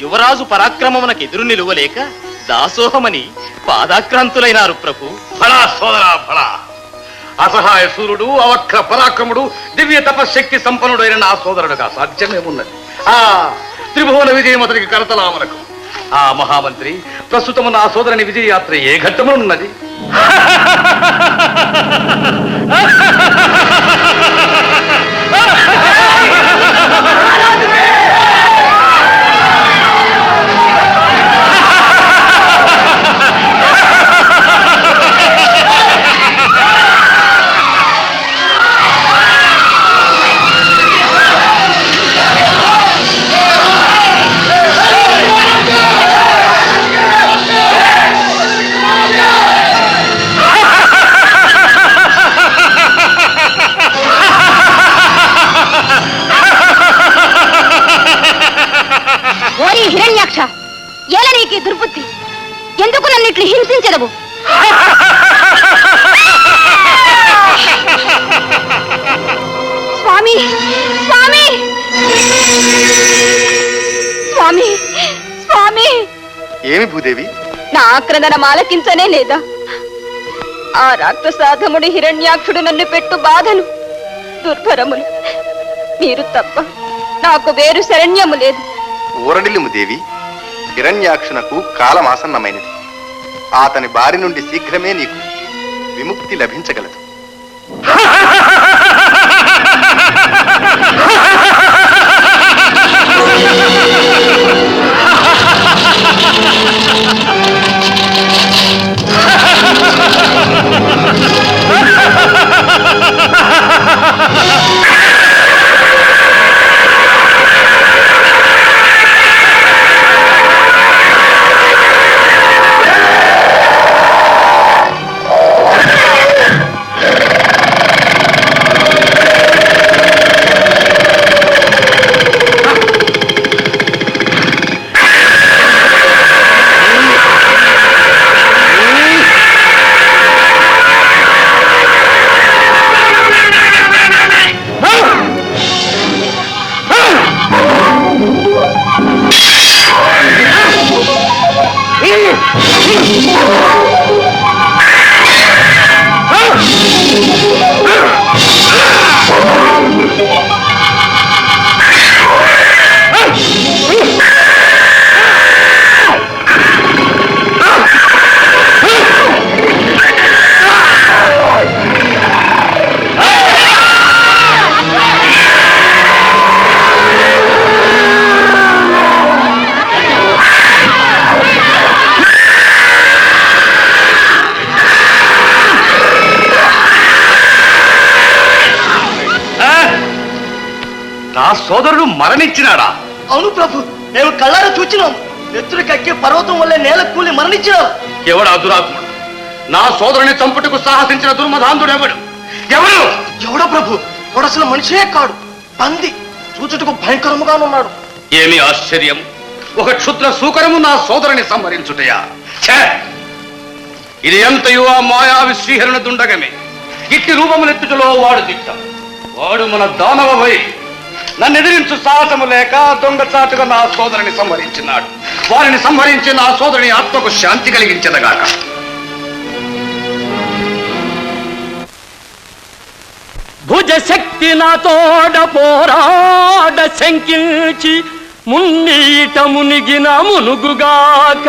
యువరాజు పరాక్రమమునకు ఎదురు నిలువలేక దాసోహమని పాదాక్రాంతులైనారు ప్రభు. ఫలా సోదరా ఫలా అసహాయ సూర్యుడు అవక్ర పరాక్రముడు దివ్య తపశక్తి సంపన్నుడైన నా సోదరుడుగా సాధ్యమేమున్నది. ఆ త్రిభువన విజయం అతనికి కరతలామనకు ఆ మహామంత్రి ప్రస్తుతము నా సోదరుని విజయయాత్ర ఏ ఘట్టమునున్నది? ఓరి హిరణ్యాక్ష ఏల నీకు దుర్బుద్ధి. ఎందుకు నన్ను ఇట్లు హింసించదవు? స్వామి స్వామి! స్వామి స్వామి! ఏమి భూదేవి? నా ఆక్రందన ఆలకించనే లేదా? ఆ రాక్షసాధముడి హిరణ్యాక్షుడు నన్ను పెట్టు బాధలు దుర్భరములు. మీరు తప్ప నాకు వేరు శరణ్యము లేదు. ఊరడిల్లుము దేవి హిరణ్యాక్షునకు కాలమాసన్నమైనది. అతని బారి నుండి శీఘ్రమే నీకు విముక్తి లభించగలదు. నా సోదరుడు మరణించినాడా? అవును ప్రభు మేము కళ్ళారా చూచినాం. నెత్తురు కక్కి పర్వతం వల్లే నేల కూలి మరణించినాం. ఎవడా దురాత్ముడు? నా సోదరుని చంపుటకు సాహసించిన దుర్మధాంతుడు ఎవడు? ఎవడు ఎవడో ప్రభు వాడు మనిషే కాడు. పంది చూచుటకు భయంకరముగానున్నాడు. ఏమి ఆశ్చర్యం? ఒక క్షుద్ర సూకరము నా సోదరుని సంహరించుటయా? ఛే! ఇది ఎంతయో ఆ మాయావి శ్రీహరణ దుండగమే. ఇట్టి రూపములెత్తుటలో వాడు దిట్టం. వాడు మన దానవ నన్ను ఎదిరించు సాహసము లేక దొంగచాటుగా నా సోదరుని సంహరించినాడు. వారిని సంహరించి నా సోదరుని ఆత్మకు శాంతి కలిగించదగాక. భుజ శక్తి నాతోడ పోరాడ శంకించి మున్నీట మునిగిన మునుగుగాక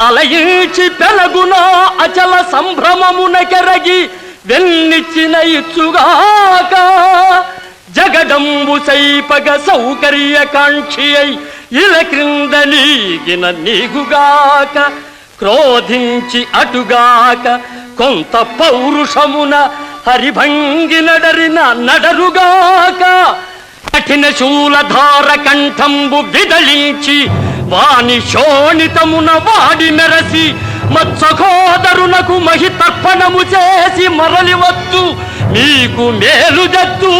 అలయించి పెలగున అచల సంభ్రమమున కెరగి వెన్నిచ్చిన ఇచ్చుగాక జగదంబు సైపగ సౌకర్య కాంక్షి అయి ఇల క్రింద నీగిన నీగుగాక క్రోధించి అటుగాక కొంత పౌరుషమున హరిభంగి నడరిన నడరుగాక కఠిన శూలధార కంఠంబు విదలించి వాని శోణితమున వాడి మెరసి మత్సఖోదరునకు మహి తర్పణము చేసి మరలి వద్దు మీకు మేలు జద్దు.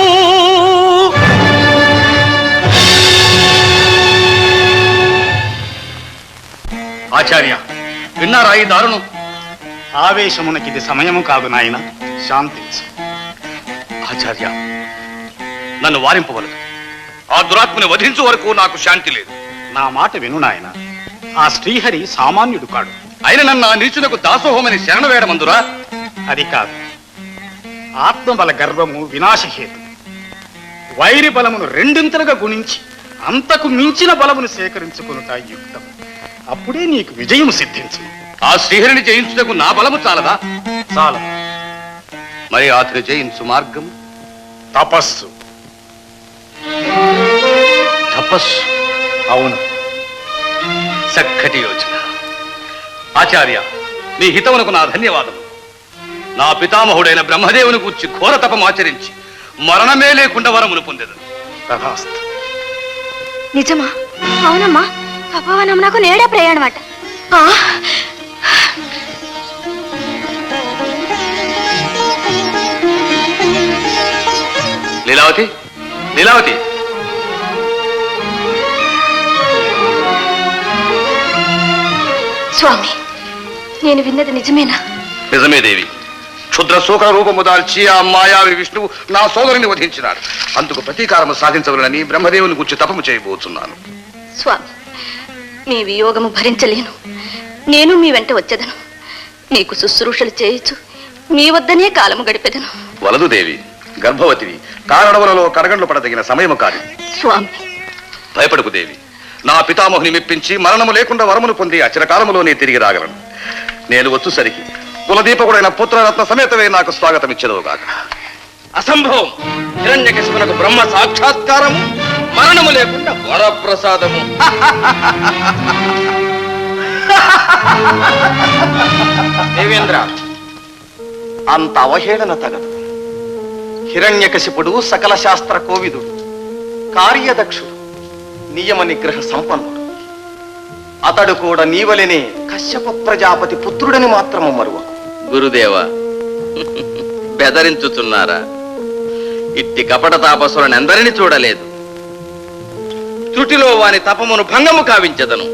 ఆచార్య విన్నారా ఈ దారుణం? ఆవేశమునకిది సమయము కాదు నాయన. శాంతించు ఆచార్య నన్ను వారింపవలదు. ఆ దురాత్మని వధించు వరకు నాకు శాంతి లేదు. నా మాట విను నాయన. ఆ శ్రీహరి సామాన్యుడు కాడు. ఆయన నన్ను ఆ నీచులకు దాసోహమని శరణ వేయడమందురా అది కాదు. ఆత్మబల గర్వము వినాశహేతు. వైరి బలమును రెండింతలుగా గుణించి అంతకు మించిన బలమును సేకరించుకొనుట యుక్తం అప్పుడే నీకు విజయం సిద్ధించు ఆ శ్రీహరిని జయించుటకు నా బలము చాలదా? చాలు మరి అతని జయించు మార్గం తపస్సు. తపస్సు? అవును. చక్కటి యోచన. ఆచార్య మీ హితమునకు నా ధన్యవాదము నా పితామహుడైన బ్రహ్మదేవుని గూర్చి ఘోర తపమాచరించి మరణమే లేకుండా వరమును పొందెదను. తథాస్తు నిజమా? అవునమ్మా. తపోవనం నాకు నేడే ప్రయాణం అట లీలావతి? లీలావతి? స్వామి నేను విన్నది నిజమేనా? నిజమే దేవి. క్షుద్ర సూకర రూపము దాల్చి ఆ మాయావి విష్ణువు నా సోదరుని వధించినాడు. అందుకు ప్రతీకారము సాధించవలనని బ్రహ్మదేవుని గురించి తపము చేయబోతున్నాను. స్వామి మీ వియోగము భరించలేను. నేను మీ వెంట వచ్చేదను. మీకు శుశ్రూషలు చేయొచ్చు మీ వద్దనే కాలము గడిపెదను. వలదు దేవి గర్భవతివి కారణములలో కడగండ్లు పడదగిన సమయము కాదు. స్వామి. భయపడకు దేవి. నా పితామహుని మెప్పించి మరణము లేకుండా వరమును పొంది అచిరకాలములోనే తిరిగి రాగలను. నేను వచ్చుసరికి కులదీపకుడైన పుత్రరత్న సమేతమే నాకు స్వాగతం ఇచ్చేదవుగాక అసంభవం హిరణ్యకశిపునకు బ్రహ్మ సాక్షాత్కారము మరణము లేకుండా వరప్రసాదము. దేవేంద్ర అంత అవహేళన తగదు. హిరణ్యకశిపుడు సకల శాస్త్ర కోవిదుడు కార్యదక్షుడు నియమ నిగ్రహ సంపన్నుడు. అతడు కూడా నీవలనే కశ్యప ప్రజాపతి పుత్రుడని మాత్రము మరువ గురుదేవ బెదరించుతున్నారా ఇట్టి కపట తాపసులను ఎందరిని చూడలేదు? త్రుటిలో వాని తపమును భంగము కావించదను.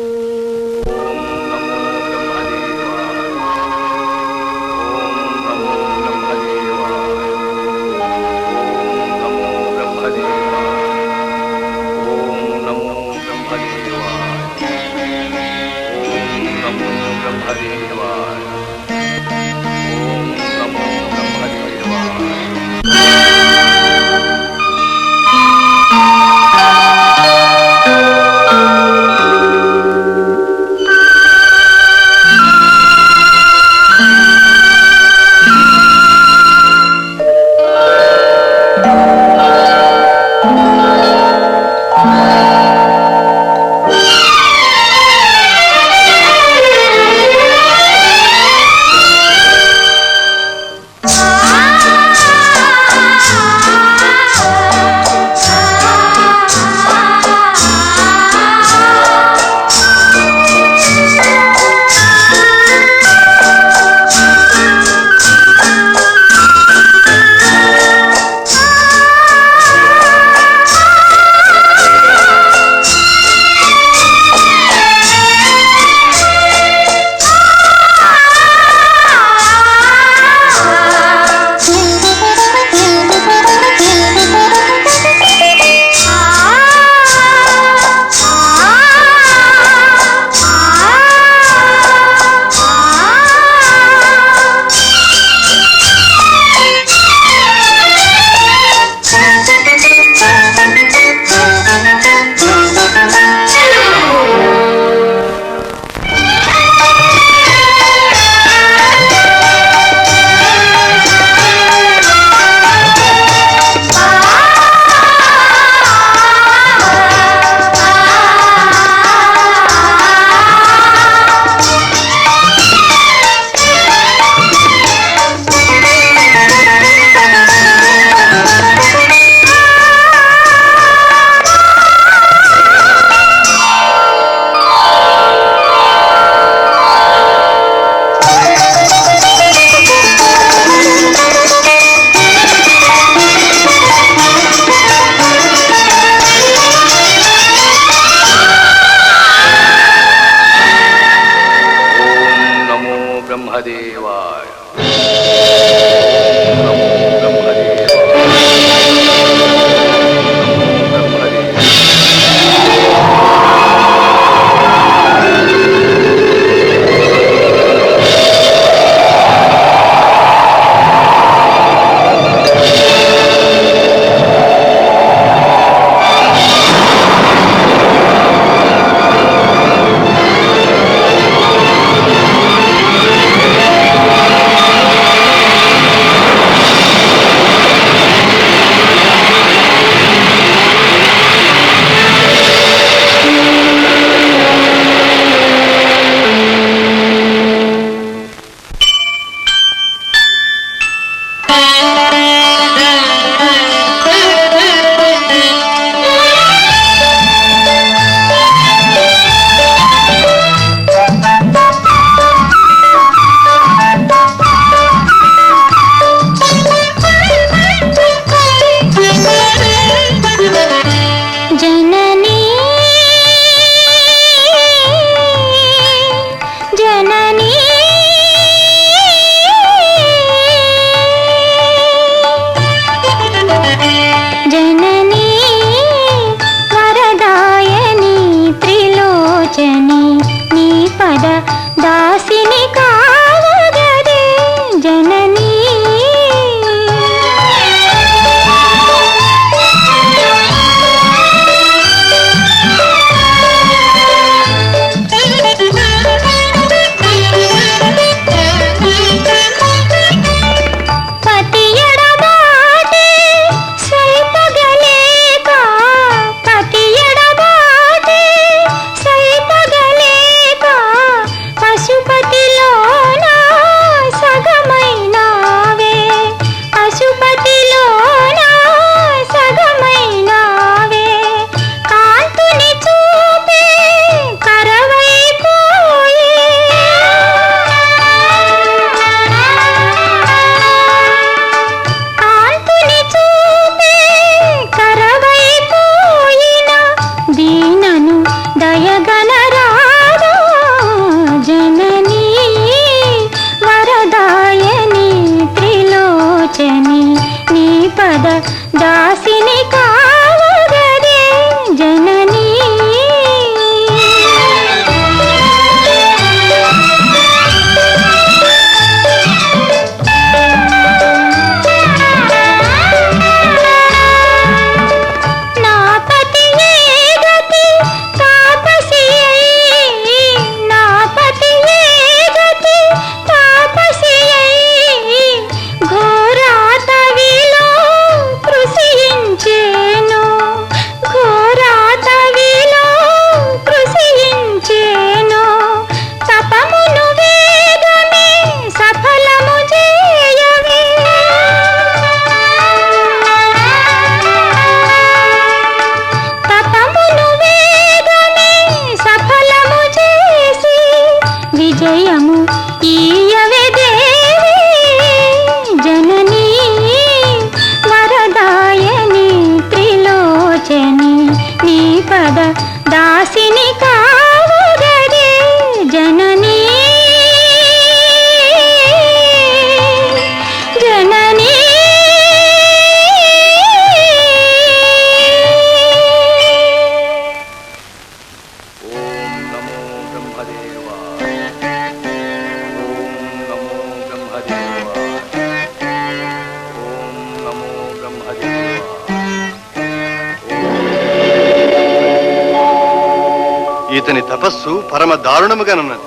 దారుణముగానున్నది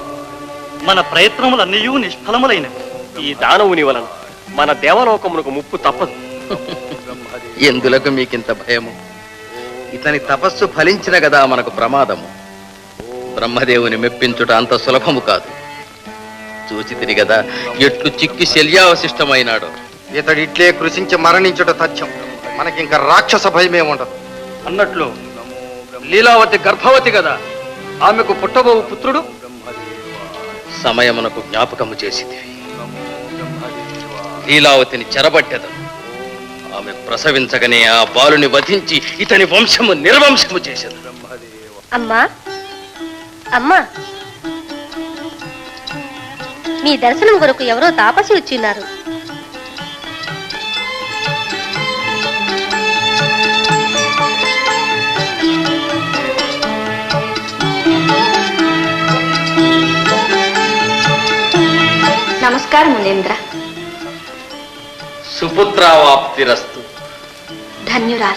మన ప్రయత్నములన్నీ నిష్ఫలములైనవి. ఈ దానవుని వలన మన దేవలోకమునకు ముప్పు తప్పదు. ఎందులకు మీకింత భయము? ఇతని తపస్సు ఫలించిన కదా మనకు ప్రమాదము. బ్రహ్మదేవుని మెప్పించుట అంత సులభము కాదు. చూచి తిరిగదా ఎట్లు చిక్కి శల్యావశిష్టమైనాడు. ఇతడు ఇట్లే కృషించి మరణించుట తథ్యం. మనకింక రాక్షస భయమే ఉండదు. అన్నట్లు లీలావతి గర్భవతి కదా ఆమెకు పుట్టబోవు పుత్రుడు? సమయమునకు జ్ఞాపకము చేసింది లీలావతిని చెరబట్టెదను. ఆమె ప్రసవించగనే ఆ బాలుని వధించి ఇతని వంశము నిర్వంశము చేసేది అమ్మా అమ్మా. మీ దర్శనం కొరకు ఎవరో తాపసి వచ్చిన్నారు నమస్కారం మునేంద్ర. సుపుత్రావాప్తిరస్తు. ధన్యురాల.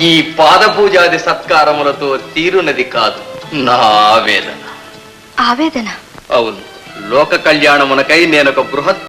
ఈ పాదపూజాది సత్కారములతో తీరునది కాదు నా ఆవేదన. ఆవేదన? అవును. లోక కళ్యాణమునకై నేనొక బృహత్